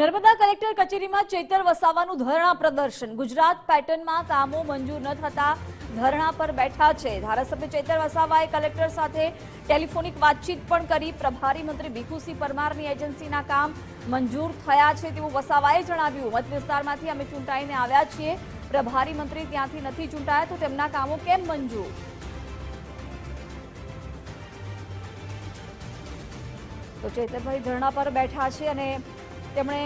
Narmada collector કચેરીમાં ચેતર વસાવાનું ધરણા પ્રદર્શન. ગુજરાત પેટર્નમાં કામો મંજૂર ન થતા ધરણા પર બેઠા છે. ધારાસભ્ય ચેતર વસાવાએ કલેક્ટર સાથે ટેલિફોનિક વાતચીત પણ કરી. પ્રભારી મંત્રી ભીખુસિંહ પરમારની એજન્સીના કામ મંજૂર થયા છે તેવું વસાવાએ જણાવ્યું. મત વિસ્તારમાંથી અમે ચૂંટાઈને આવ્યા છીએ. પ્રભારી મંત્રી ત્યાંથી નથી ચૂંટાયા તો તેમના કામો કેમ મંજૂર? તો ચેતરભાઈ ધરણા પર બેઠા છે અને તેમણે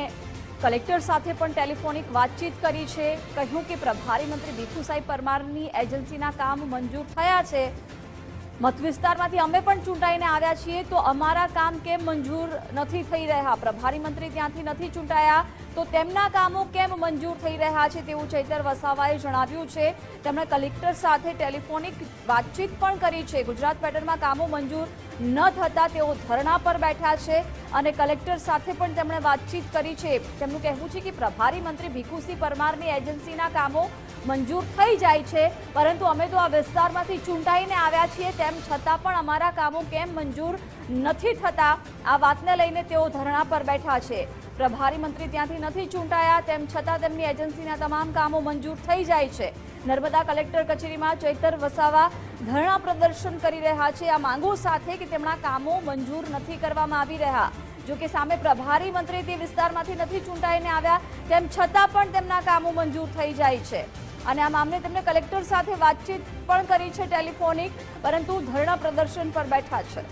કલેક્ટર સાથે પણ ટેલિફોનિક વાતચીત કરી છે, કહ્યું કે પ્રભારી મંત્રી ભીખુસાઈ પરમારની એજન્સીના કામ મંજૂર થયા છે. મત વિસ્તારમાંથી અમે પણ ચૂંટાઈને આવ્યા છીએ, તો અમારા કામ કેમ મંજૂર નથી થઈ રહ્યા? પ્રભારી મંત્રી ત્યાંથી નથી ચૂંટાયા. તો તેમના કામો કેમ મંજૂર થઈ રહ્યા છે તેવું ચૈતર વસાવાએ જણાવ્યું છે. તેમણે કલેક્ટર સાથે ટેલિફોનિક વાતચીત પણ કરી છે. ગુજરાત પેટર્નમાં કામો મંજૂર ન થતા તેઓ ધરણા પર બેઠા છે અને કલેક્ટર સાથે પણ તેમણે વાતચીત કરી છે. તેમનું કહેવું છે કે પ્રભારી મંત્રી ભીખુસિંહ પરમારની એજન્સીના કામો મંજૂર થઈ જાય છે. પરંતુ અમે તો આ વિસ્તારમાંથી ચૂંટાઈને આવ્યા છીએ, તેમ છતાં પણ અમારા કામો કેમ મંજૂર નથી થતા, આ વાતને લઈને તેઓ ધરણા પર બેઠા છે. પ્રભારી મંત્રી ત્યાંથી નથી ચૂંટાયા, તેમ છતાં તેમની એજન્સીના તમામ કામો મંજૂર થઈ જાય છે. નર્મદા કલેક્ટર કચેરીમાં ચૈતર વસાવા ધરણા પ્રદર્શન કરી રહ્યા છે. આ માંગો સાથે કે તેમના કામો મંજૂર નથી કરવામાં આવી રહ્યા. જો કે સામે પ્રભારી મંત્રી તે વિસ્તારમાંથી નથી ચૂંટાઈને આવ્યા, તેમ છતાં પણ તેમના કામો મંજૂર થઈ જાય છે. અને આ મામલે તેમણે કલેક્ટર સાથે વાતચીત પણ કરી છે ટેલિફોનિક, પરંતુ ધરણા પ્રદર્શન પર બેઠા છે.